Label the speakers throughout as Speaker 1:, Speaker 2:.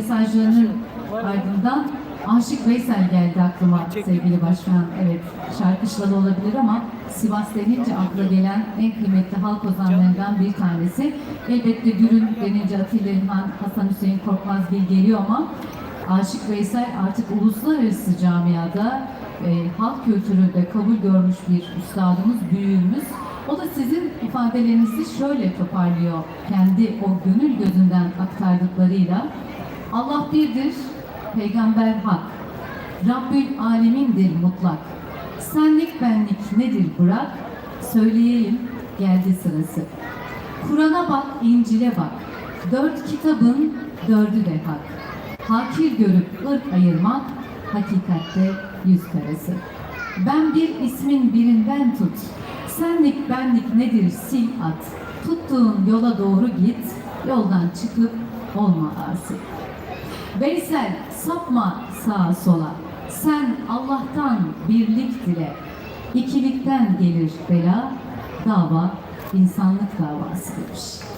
Speaker 1: mesajlarının ardından Aşık Veysel geldi aklıma sevgili başkan. Evet şarkışla da olabilir ama Sivas denince akla gelen en kıymetli halk ozanlarından bir tanesi. Elbette Gürün denince Atilla İlhan, Hasan Hüseyin Korkmazgil geliyor ama Aşık Veysel artık uluslararası camiada e, halk kültüründe kabul görmüş bir üstadımız, büyüğümüz. O da sizin ifadelerinizi şöyle toparlıyor kendi o gönül gözünden aktardıklarıyla. Allah birdir, peygamber hak. Rabbül alemindir mutlak. Senlik benlik nedir bırak, söyleyeyim geldi sırası. Kur'an'a bak, İncil'e bak. Dört kitabın dördü de hak. Hakir görüp ırk ayırmak, hakikatte yüz karası. Ben bir ismin birinden tut. Senlik benlik nedir sil at. Tuttuğun yola doğru git, yoldan çıkıp olma asi. Veysel sapma sağa sola. Sen Allah'tan birlik dile. İkilikten gelir bela, dava insanlık davası demiş.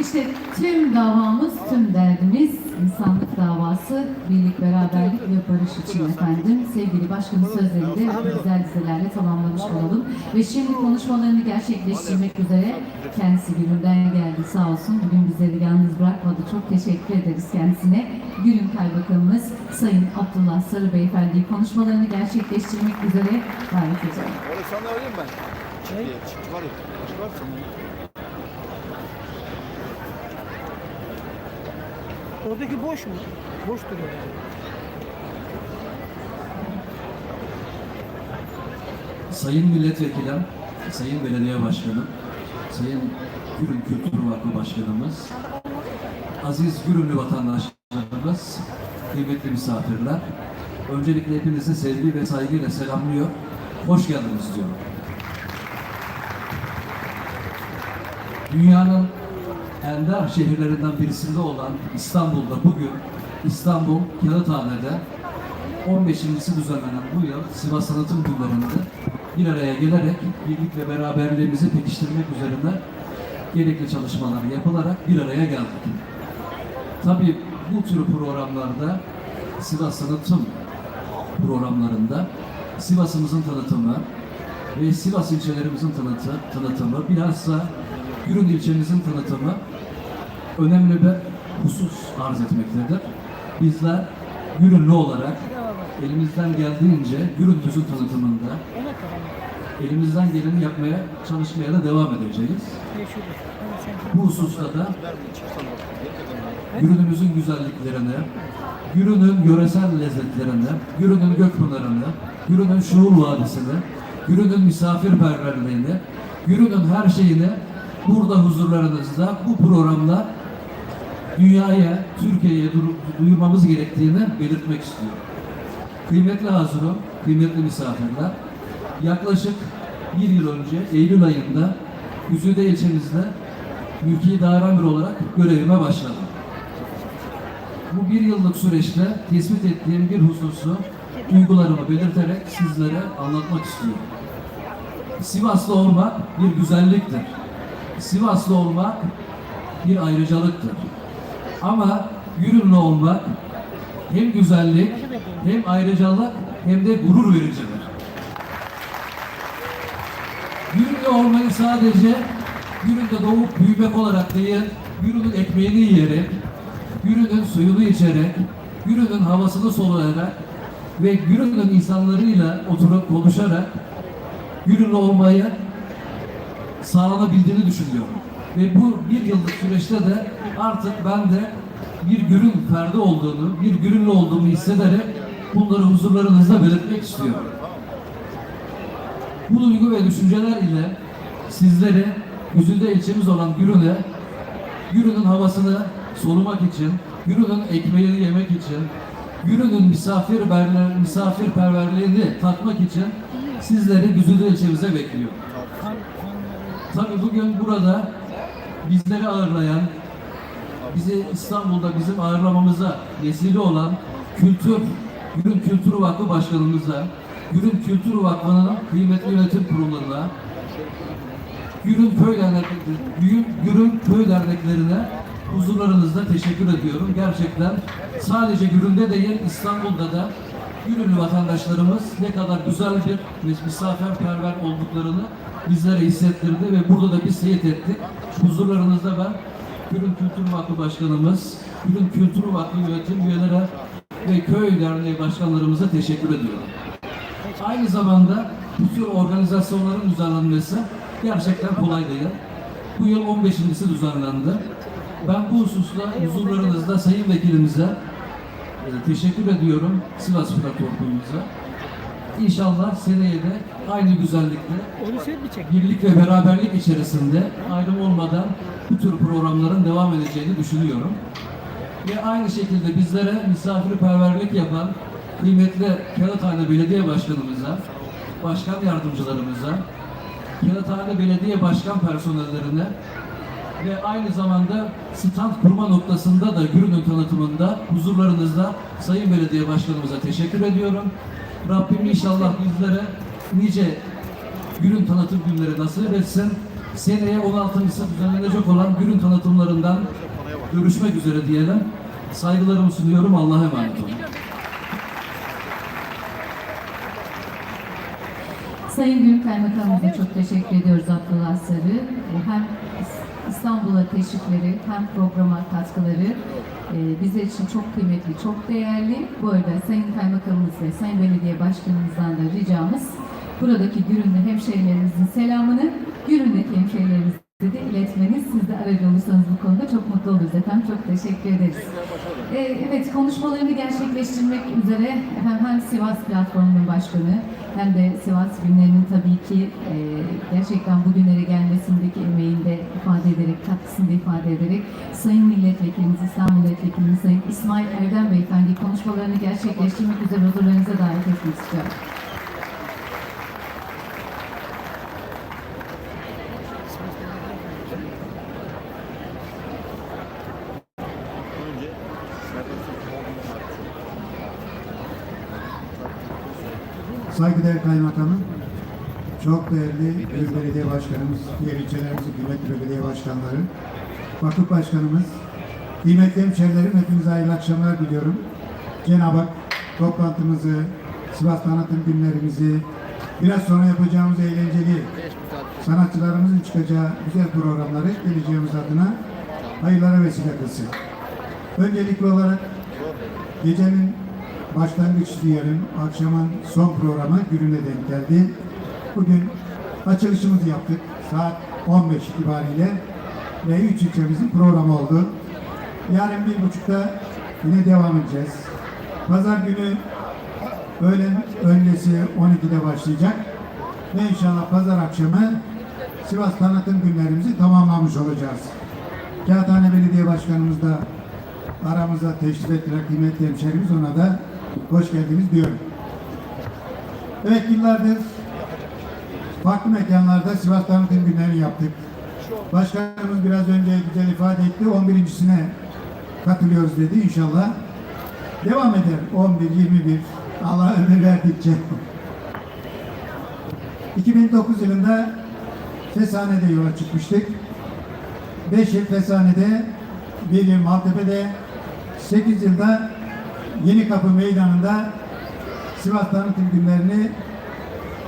Speaker 1: İşte tüm davamız, tüm derdimiz insanlık davası, birlik, beraberlik ve barış için efendim. Sevgili başkanın sözlerini de güzel dizelerle tamamlamış olalım. Ve şimdi konuşmalarını gerçekleştirmek üzere kendisi Gülüm'den geldi sağ olsun. Bugün bizleri yalnız bırakmadı. Çok teşekkür ederiz kendisine. Gülüm Kaybakanımız Sayın Abdullah Sarı Beyefendi'yi konuşmalarını gerçekleştirmek üzere davet ediyorum.
Speaker 2: Orayı sana ben. Şey? Çıkar ya.
Speaker 3: Oradaki boş mu? Boş duruyor.
Speaker 4: Sayın Milletvekilim, Sayın Belediye Başkanım, Sayın Gürün Kültür Vakfı Başkanımız, aziz Gürünlü vatandaşlarımız, kıymetli misafirler, öncelikle hepinizi sevgi ve saygıyla selamlıyor, hoş geldiniz diyorum. Dünyanın ender şehirlerinden birisinde olan İstanbul'da bugün İstanbul Kağıthane'de 15.si düzenlenen bu yıl Sivas Sanatım Günlerinde bir araya gelerek birlik ve beraberliğimizi pekiştirmek üzerine gerekli çalışmalar yapılarak bir araya geldik. Tabii bu tür programlarda Sivas Sanatım programlarında Sivas'ımızın tanıtımı ve Sivas ilçelerimizin tanıtı, tanıtımı bilhassa Gürün ilçemizin tanıtımı önemli bir husus arz etmektedir. Bizler Gürünlü olarak elimizden geldiğince Gürünümüzün tanıtımında elimizden geleni yapmaya, çalışmaya da devam edeceğiz. Bu hususta da Gürünümüzün güzelliklerini, Gürün'ün yöresel lezzetlerini, Gürün'ün Gökpınar'ını, Gürün'ün Şuur Vadisi'ni, Gürün'ün misafirperverliğini, Gürün'ün her şeyini burada huzurlarınızda bu programda dünyaya, Türkiye'ye duyurmamız gerektiğini belirtmek istiyorum. Kıymetli Hazurum, kıymetli misafirler, yaklaşık bir yıl önce Eylül ayında Güzide ilçemizde mülki daire olarak görevime başladım. Bu bir yıllık süreçte tespit ettiğim bir hususu duygularımı belirterek sizlere anlatmak istiyorum. Sivaslı olmak bir güzelliktir. Sivaslı olmak bir ayrıcalıktır. Ama Gürünlü olmak hem güzellik, hem ayrıcalık, hem de gurur vericidir. Gürünlü olmayı sadece Gürün'de doğup büyümek olarak değil, Gürün'ün ekmeğini yiyerek, Gürün'ün suyunu içerek, Gürün'ün havasını soluyarak ve Gürün'ün insanlarıyla oturup konuşarak Gürünlü olmayı sağlanabildiğini düşünüyorum. Ve bu bir yıllık süreçte de artık ben de bir Gürün ferdi olduğunu, bir Gürünlü olduğumu hissederek bunları huzurlarınızda belirtmek istiyorum. Bu duygu ve düşünceler ile sizleri Güzide ilçemiz olan Gürün'e, Gürün'ün havasını solumak için, Gürün'ün ekmeğini yemek için, Gürün'ün misafirperver, misafirperverliğini tatmak için sizleri Güzide ilçemize bekliyorum. Tabii bugün burada bizleri ağırlayan, bizi İstanbul'da bizim ağırlamamıza vesile olan Kültür, Gürün Kültür Vakfı Başkanımıza, Gürün Kültür Vakfı'nın kıymetli yönetim kuruluna, Gürün Köy Dernekleri, Gürün, Köy Derneklerine huzurlarınızda teşekkür ediyorum. Gerçekten sadece Gürün'de değil İstanbul'da da Gürünlü vatandaşlarımız ne kadar güzel bir misafirperver olduklarını bizlere hissettirdi ve burada da biz seyit ettik. Huzurlarınızda ben Gürün Kültür Vakfı Başkanımız, Gürün Kültür Vakfı yönetim üyeleri ve köy derneği başkanlarımıza teşekkür ediyorum. Aynı zamanda bu tür organizasyonların düzenlenmesi gerçekten kolay değil. Bu yıl 15.si düzenlendi. Ben bu hususta huzurlarınızda Sayın Vekilimize e, teşekkür ediyorum Sivas Platformumuza. İnşallah seneye de aynı
Speaker 3: çek?
Speaker 4: birlik ve beraberlik içerisinde ayrım olmadan bu tür programların devam edeceğini düşünüyorum. Ve aynı şekilde bizlere misafirperverlik yapan kıymetli Kağıthane Belediye Başkanımıza, başkan yardımcılarımıza, Kağıthane Belediye Başkan personellerine ve aynı zamanda stand kurma noktasında da Gürün'ün tanıtımında huzurlarınızda Sayın Belediye Başkanımıza teşekkür ediyorum. Rabbim inşallah bizlere nice Gürün tanıtım günleri nasip etsin. Seneye 16.sı düzenlenecek olan Gürün tanıtımlarından görüşmek üzere diyelim. Saygılarımı sunuyorum. Allah'a emanet olun.
Speaker 1: Sayın Gül Kaymakamımıza çok teşekkür ediyoruz Abdullah Sarı. Hem İstanbul'a teşrifleri hem programa katkıları e, bizler için çok kıymetli, çok değerli. Bu arada Sayın Kaymakamımız ve Sayın Belediye Başkanımızdan da ricamız buradaki Gürünlü hemşehrilerimizin selamını Gürün'deki hemşehrilerimize de iletmeniz. Siz de aracı olursanız bu konuda çok mutlu oluruz efendim. Çok teşekkür ederiz. Ee, evet, konuşmalarını gerçekleştirmek üzere hem Sivas Platformu'nun başkanı hem de Sivas günlerinin tabii ki e, gerçekten bugünlere gelmesindeki emeğini de ifade ederek, katkısını ifade ederek Sayın Milletvekilimiz, İslam Milletvekilimiz Sayın İsmail Erdem Beyefendi konuşmalarını gerçekleştirmek üzere huzurlarınıza davet etmek istiyorum.
Speaker 5: Saygıdeğer Kaymakamım, çok değerli Gül Belediye Başkanımız, diğer ilçelerimizin kıymetli belediye başkanları, vakıf başkanımız, kıymetli hemşehrilerim hepinize hayırlı akşamlar diliyorum. Cenab-ı Hak toplantımızı, Sivas Tanıtım günlerimizi, biraz sonra yapacağımız eğlenceli sanatçılarımızın çıkacağı güzel programları geleceğimiz adına hayırlara vesile kılsın. Öncelikli olarak Gecenin başlangıç diyelim, akşamın son programı gününe denk geldi. Bugün açılışımızı yaptık saat 15 itibariyle ve üç ilçemizin programı oldu. Yarın bir buçukta yine devam edeceğiz. Pazar günü öğlen öncesi 12'de başlayacak ve inşallah pazar akşamı Sivas tanıtım günlerimizi tamamlamış olacağız. Kağıthane Belediye Başkanımız da aramıza teşrif ettiler kıymetli hemşehrimiz ona da hoş geldiniz diyorum. Evet yıllardır farklı mekanlarda Sivas Tanıtım Günleri yaptık. Başkanımız biraz önce güzel ifade etti. 11.sine katılıyoruz dedi inşallah. Devam eder 11, 21 Allah ömür verdikçe. 2009 yılında Fesane'de yola çıkmıştık. 5 yıl Fesane'de, bir yıl Maltepe'de, 8 yılda Yeni Kapı Meydanı'nda Sivas Tanıtım Günlerini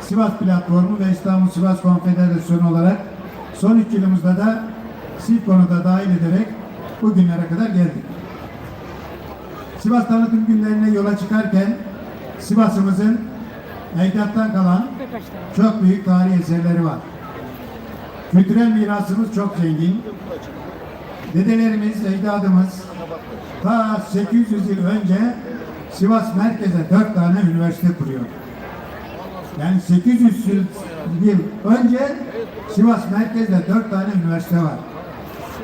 Speaker 5: Sivas Platformu ve İstanbul Sivas Konfederasyonu olarak son 3 yılımızda da SİFKON'u da dahil ederek bugünlere kadar geldik. Sivas Tanıtım Günlerine yola çıkarken Sivas'ımızın ecdattan kalan çok büyük tarihi eserleri var. Kültürel mirasımız çok zengin. Dedelerimiz, ecdadımız ta 800 yıl önce Sivas merkeze dört tane üniversite kuruyor. Yani 800 yıl önce Sivas merkezde dört tane üniversite var.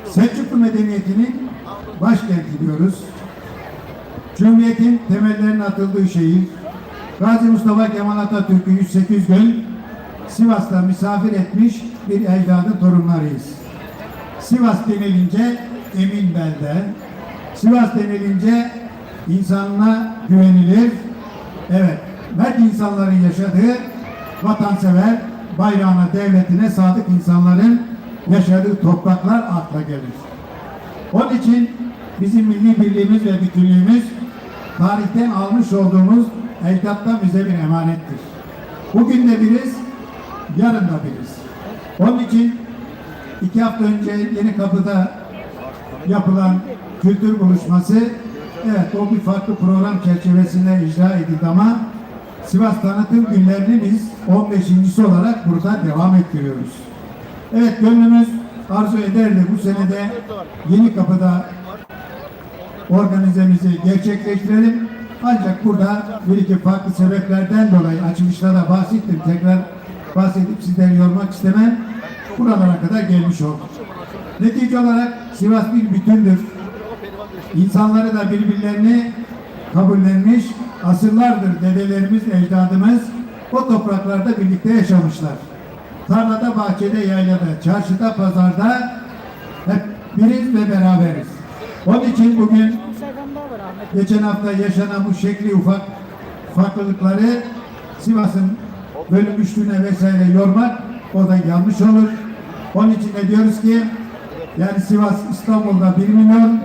Speaker 5: Selçuklu medeniyetinin başkenti diyoruz. Cumhuriyetin temellerinin atıldığı şehir. Gazi Mustafa Kemal Atatürk'ü 108 gün Sivas'ta misafir etmiş bir ecdadın torunlarıyız. Sivas denilince emin belde, Sivas denilince insanına güvenilir. Evet, mert insanların yaşadığı vatansever, bayrağına, devletine sadık insanların yaşadığı topraklar akla gelir. Onun için bizim milli birliğimiz ve bütünlüğümüz tarihten almış olduğumuz ecdattan bize bir emanettir. Bugün de biriz, yarın da biriz. Onun için iki hafta önce Yeni Kapı'da yapılan kültür buluşması evet o bir farklı program çerçevesinde icra edildi ama Sivas Tanıtım Günlerini biz 15.si olarak burada devam ettiriyoruz. Evet gönlümüz arzu ederdi bu senede Yeni Kapı'da organizemizi gerçekleştirelim. Ancak burada bir iki farklı sebeplerden dolayı açılışta da bahsettim. Tekrar bahsedip sizleri yormak istemem. Buralara kadar gelmiş olduk. Netice olarak Sivas bir bütündür. İnsanları da birbirlerini kabullenmiş, asırlardır dedelerimiz, ecdadımız o topraklarda birlikte yaşamışlar. Tarlada, bahçede, yaylada, çarşıda, pazarda hep biriz ve beraberiz. Onun için bugün geçen hafta yaşanan bu şekli ufak farklılıkları Sivas'ın bölünmüşlüğüne vesaire yormak o da yanlış olur. Onun için de diyoruz ki yani Sivas İstanbul'da 1 milyon,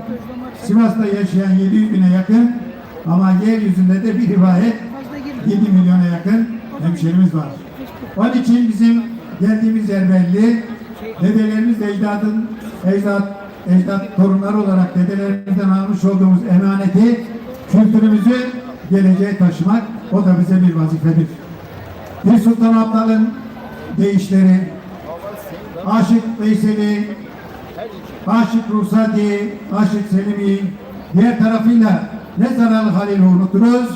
Speaker 5: Sivas'ta yaşayan 700 bine yakın ama yeryüzünde de bir rivayet 7 milyona yakın hemşerimiz var. Onun için bizim geldiğimiz yer belli. Dedelerimiz ecdadın ecdat ecdat torunları olarak dedelerimizden almış olduğumuz emaneti kültürümüzü geleceğe taşımak o da bize bir vazifedir. Bir Sultan Abdal'ın deyişleri, Aşık Veysel'i, Aşık Ruhsati, Aşık Selim'i, diğer tarafıyla ne Zaralı Halil'i unuturuz,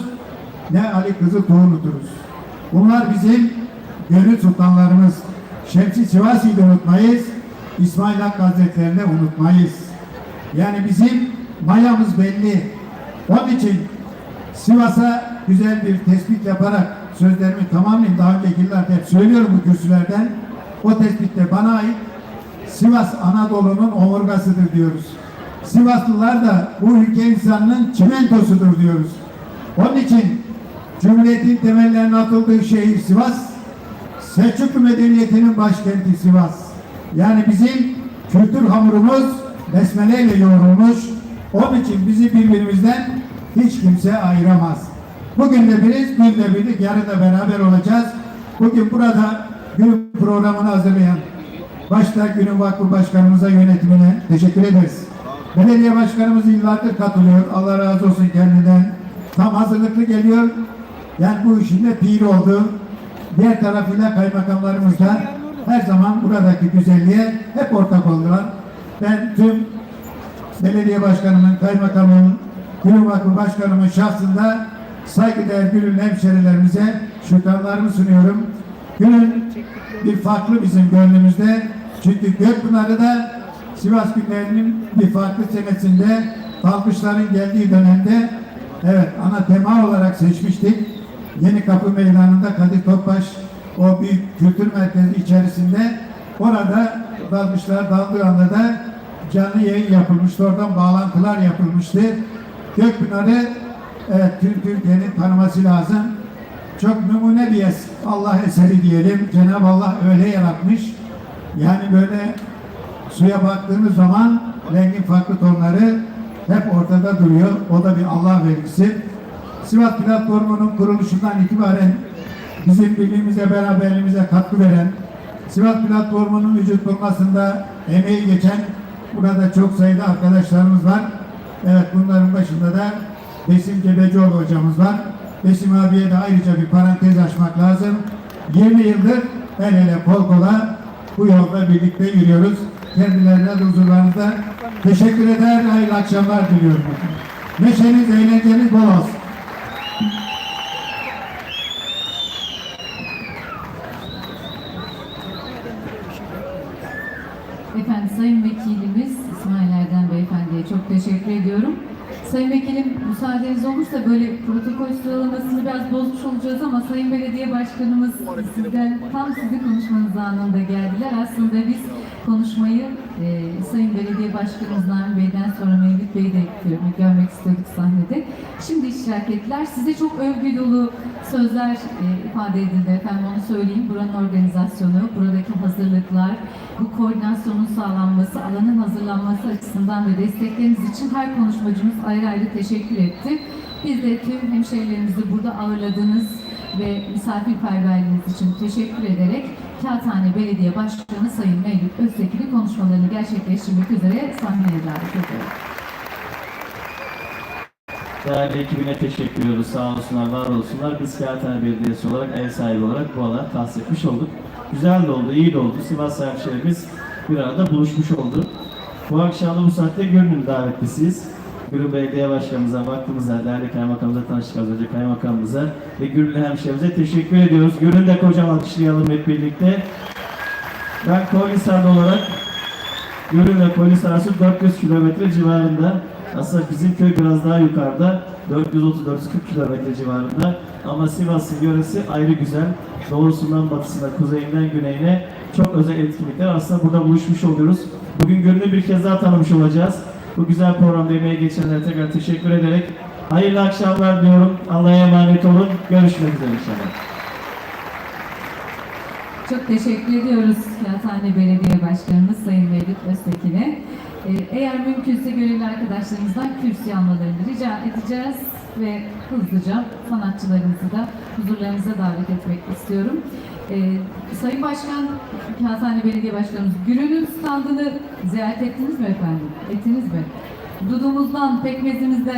Speaker 5: ne Ali Kızıltuğ'u unuturuz. Bunlar bizim gönül sultanlarımız. Şemsi Sivasi'yi de unutmayız, İsmail Hakkı Hazretleri'ni unutmayız. Yani bizim mayamız belli. Onun için Sivas'a güzel bir tespit yaparak sözlerimi tamamlayayım. Daha önceki hep söylüyorum bu kürsülerden. O tespit de bana ait. Sivas Anadolu'nun omurgasıdır diyoruz. Sivaslılar da bu ülke insanının çimentosudur diyoruz. Onun için Cumhuriyet'in temellerine atıldığı şehir Sivas, Selçuklu medeniyetinin başkenti Sivas. Yani bizim kültür hamurumuz besmeleyle yoğrulmuş. Onun için bizi birbirimizden hiç kimse ayıramaz. Bugün de biriz, dün de birlik, yarın da beraber olacağız. Bugün burada günün programını hazırlayan başta günün vakfı başkanımıza yönetimine teşekkür ederiz. Belediye başkanımız yıllardır katılıyor. Allah razı olsun kendinden. Tam hazırlıklı geliyor. Yani bu işin de piri oldu. Diğer tarafıyla kaymakamlarımız da her zaman buradaki güzelliğe hep ortak oldular. Ben tüm belediye başkanımın, kaymakamın, Gülün Vakfı Başkanımın şahsında saygıdeğer Gül'ün hemşerilerimize şükranlarımı sunuyorum. Gül'ün bir farklı bizim gönlümüzde. Çünkü Gökpınar'ı da Sivas günlerinin bir farklı senesinde kalkışların geldiği dönemde evet ana tema olarak seçmiştik. Yeni Kapı Meydanı'nda Kadir Topbaş o büyük kültür merkezi içerisinde orada dalmışlar daldığı anda da canlı yayın yapılmıştı. Oradan bağlantılar yapılmıştı. Gökpınar'ı evet, Türkiye'nin tanıması lazım. Çok numune bir es Allah eseri diyelim. Cenab-ı Allah öyle yaratmış. Yani böyle suya baktığımız zaman rengin farklı tonları hep ortada duruyor. O da bir Allah vergisi. Sivas Platformu'nun kuruluşundan itibaren bizim birliğimize, beraberliğimize katkı veren, Sivas Platformu'nun vücut bulmasında emeği geçen burada çok sayıda arkadaşlarımız var. Evet bunların başında da Besim Cebecioğlu hocamız var. Besim abiye de ayrıca bir parantez açmak lazım. 20 yıldır el ele kol kola bu yolda birlikte yürüyoruz. Kendilerine de huzurlarınızda teşekkür eder, hayırlı akşamlar diliyorum. Neşeniz, eğlenceniz bol olsun.
Speaker 1: Efendim Sayın Vekilimiz İsmail Erdem Beyefendi'ye çok teşekkür ediyorum. Sayın Vekilim müsaadeniz olursa böyle protokol sıralamasını biraz bozmuş olacağız ama Sayın Belediye Başkanımız sizden tam sizi konuşmanız anında geldiler. Aslında biz konuşmayı e, Sayın Belediye Başkanımız Naim Bey'den sonra Mevlüt Bey Bey'i de gö- görmek istiyorduk sahnede. Şimdi iştirak ettiler. Size çok övgü dolu sözler e, ifade edildi efendim onu söyleyeyim. Buranın organizasyonu, buradaki hazırlıklar, bu koordinasyonun sağlanması, alanın hazırlanması açısından ve destekleriniz için her konuşmacımız ayrı ayrı teşekkür etti. Biz de tüm hemşehrilerimizi burada ağırladığınız ve misafirperverliğiniz için teşekkür ederek Kağıthane Belediye Başkanı Sayın Mevlüt Öztekin'i konuşmalarını gerçekleştirmek üzere sahneye davet ediyorum.
Speaker 6: Değerli ekibine teşekkür ediyoruz. Sağ olsunlar, var olsunlar. Biz Kağıthane Belediyesi olarak, ev sahibi olarak bu alanı tahsis olduk. Güzel de oldu, iyi de oldu. Sivas hemşehrimiz bir arada buluşmuş oldu. Bu akşam da bu saatte Gönlüm davetlisiyiz. Gürün Belediye Başkanımıza, vaktimize, değerli kaymakamımıza tanıştık az önce kaymakamımıza ve Gürünlü hemşehrimize teşekkür ediyoruz. Gürün'ü de kocaman alkışlayalım hep birlikte. Ben Koylisar'da olarak Gölün ve Kolis arası 400 kilometre civarında. Aslında bizim köy biraz daha yukarıda. 430-440 kilometre civarında. Ama Sivas'ın yöresi ayrı güzel. Doğusundan batısına, kuzeyinden güneyine çok özel etkinlikler. Aslında burada buluşmuş oluyoruz. Bugün Gölün'ü bir kez daha tanımış olacağız. Bu güzel programda emeği geçenlere tekrar teşekkür ederek hayırlı akşamlar diyorum. Allah'a emanet olun. Görüşmek üzere inşallah.
Speaker 1: Çok teşekkür ediyoruz Kağıthane Belediye Başkanımız Sayın Mevlüt Öztekin'e. Ee, eğer mümkünse gönüllü arkadaşlarımızdan kürsü almalarını rica edeceğiz ve hızlıca sanatçılarımızı da huzurlarınıza davet etmek istiyorum. Ee, Sayın Başkan, Kağıthane Belediye Başkanımız, Gürün'ün standını ziyaret ettiniz mi efendim? Ettiniz mi? Dudumuzdan, pekmezimizden